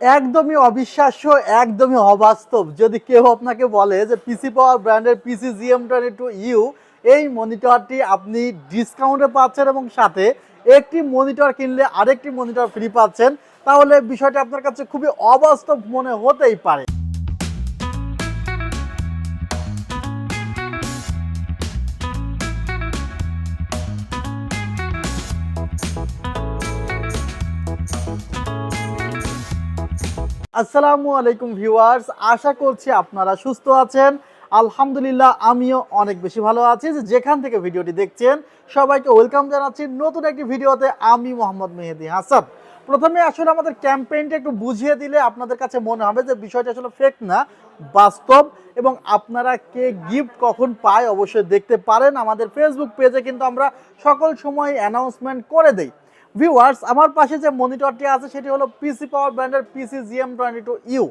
একদমই অবিশ্বাস্য, একদমই অবাস্তব। যদি কেউ আপনাকে বলে যে পিসি পাওয়ার ব্র্যান্ডের PC GM twenty two U এই মনিটরটি আপনি ডিসকাউন্টে পাচ্ছেন এবং সাথে একটি মনিটর কিনলে আরেকটি মনিটর ফ্রি পাচ্ছেন, তাহলে বিষয়টি আপনার কাছে খুবই অবাস্তব মনে হতেই পারে। আসসালামু আলাইকুম ভিউয়ার্স, আশা করছি আপনারা সুস্থ আছেন। আলহামদুলিল্লাহ, আমিও অনেক বেশি ভালো আছি। যেখান থেকে ভিডিওটি দেখছেন, সবাইকে ওয়েলকাম জানাচ্ছি নতুন একটি ভিডিওতে। আমি মোহাম্মদ মেহেদি হাসান। প্রথমে আসলে আমাদের ক্যাম্পেইনটা একটু বুঝিয়ে দিলে আপনাদের কাছে মনে হবে যে বিষয়টা আসলে ফেক না, বাস্তব। এবং আপনারা কে গিফট কখন পায় অবশ্যই দেখতে পারেন। আমাদের ফেসবুক পেজে কিন্তু আমরা সকল সময় অ্যানাউন্সমেন্ট করে দেই। ভিউয়ার্স আমার পাশে যে মনিটরটি আছে, সেটি হলো পিসি পাওয়ার ব্র্যান্ডের PC GM twenty two U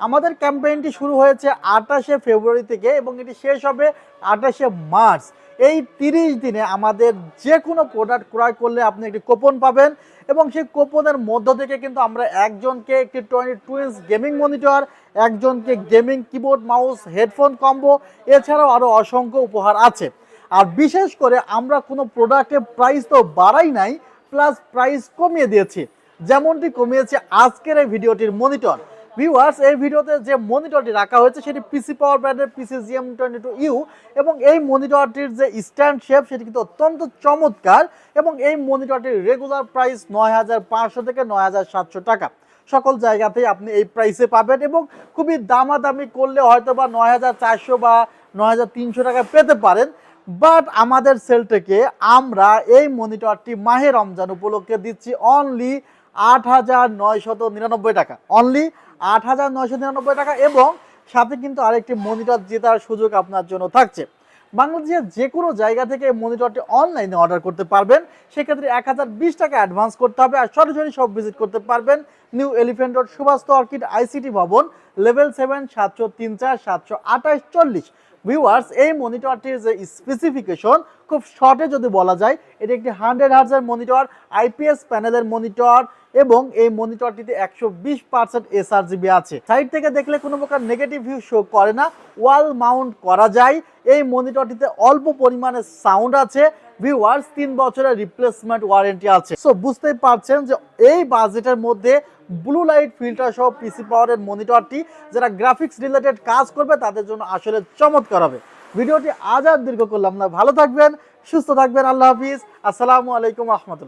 আমাদের ক্যাম্পেইনটি শুরু হয়েছে আঠাশে ফেব্রুয়ারি থেকে এবং এটি শেষ হবে আঠাশে মার্চ এই তিরিশ দিনে আমাদের যে কোনো প্রোডাক্ট ক্রয় করলে আপনি একটি কোপন পাবেন এবং সেই কোপনের মধ্য থেকে কিন্তু আমরা একজনকে একটি twenty two inch gaming monitor একজনকে gaming keyboard mouse headphone combo এছাড়াও আরও অসংখ্য উপহার আছে। আর বিশেষ করে আমরা কোনো প্রোডাক্টের প্রাইস তো বাড়াই নাই প্লাস প্রাইস কমিয়ে দিয়েছি। যেমনটি কমিয়েছে আজকের এই ভিডিওটির মনিটর। ভিউয়ার্স, এই ভিডিওতে যে মনিটরটি রাখা হয়েছে, সেটি পিসি পাওয়ার ব্র্যান্ডের PC GM twenty two U এবং এই মনিটরটির যে স্ট্যান্ড শেপ, সেটি কিন্তু অত্যন্ত চমৎকার এবং এই মনিটরটির রেগুলার প্রাইস নয় হাজার পাঁচশো থেকে নয় হাজার সাতশো টাকা। সকল জায়গাতেই আপনি এই প্রাইসে পাবেন এবং খুবই দামাদামি করলে হয়তো বা নয় হাজার চারশো বা নয় হাজার তিনশো টাকা পেতে পারেন। বাট আমাদের সেল থেকে আমরা এই মনিটরটি মাহে রমজান উপলক্ষে দিচ্ছি অনলি আট হাজার নয়শত নিরানব্বই টাকা। অনলি আট হাজার নয়শো নিরানব্বই টাকা এবং সাথে কিন্তু আরেকটি মনিটর জেতার সুযোগ আপনার জন্য থাকছে। বাংলাদেশের যে কোনো জায়গা থেকে মনিটরটি অনলাইনে অর্ডার করতে পারবেন। সেক্ষেত্রে এক হাজার বিশ টাকা অ্যাডভান্স করতে হবে আর সরাসরি সব ভিজিট করতে পারবেন new elephant road Subhash orchid ICT ভবন লেভেল সেভেন সাতশো তিন চার, সাতশো আঠাশ, চল্লিশ। ভিউয়ার্স এই মনিটরটির যে স্পেসিফিকেশন খুব শর্টে যদি বলা যায়, এটি একটি হান্ড্রেড হার্জের মনিটর আইপিএস প্যানেলের মনিটর এবং এই মনিটরটিতে একশো বিশ পার্সেন্ট এসআরজিবি আছে। সাইড থেকে দেখলে কোনো প্রকার নেগেটিভ ভিউ শো করে না। ওয়াল মাউন্ট করা যায়। এই মনিটরটিতে অল্প পরিমাণে সাউন্ড আছে। ভিউয়ার্স তিন বছরের রিপ্লেসমেন্ট ওয়ারেন্টি আছে। সো বুঝতেই পারছেন যে এই বাজেটের মধ্যে ব্লু লাইট ফিল্টার সহ পিসি পাওয়ারের মনিটরটি যারা গ্রাফিক্স রিলেটেড কাজ করবে, তাদের জন্য আসলে চমৎকার হবে। ভিডিওটি আজ আর দীর্ঘ করলাম না। ভালো থাকবেন, সুস্থ থাকবেন। আল্লাহ হাফিজ। আসসালামু আলাইকুম রহমতুল্লাহ।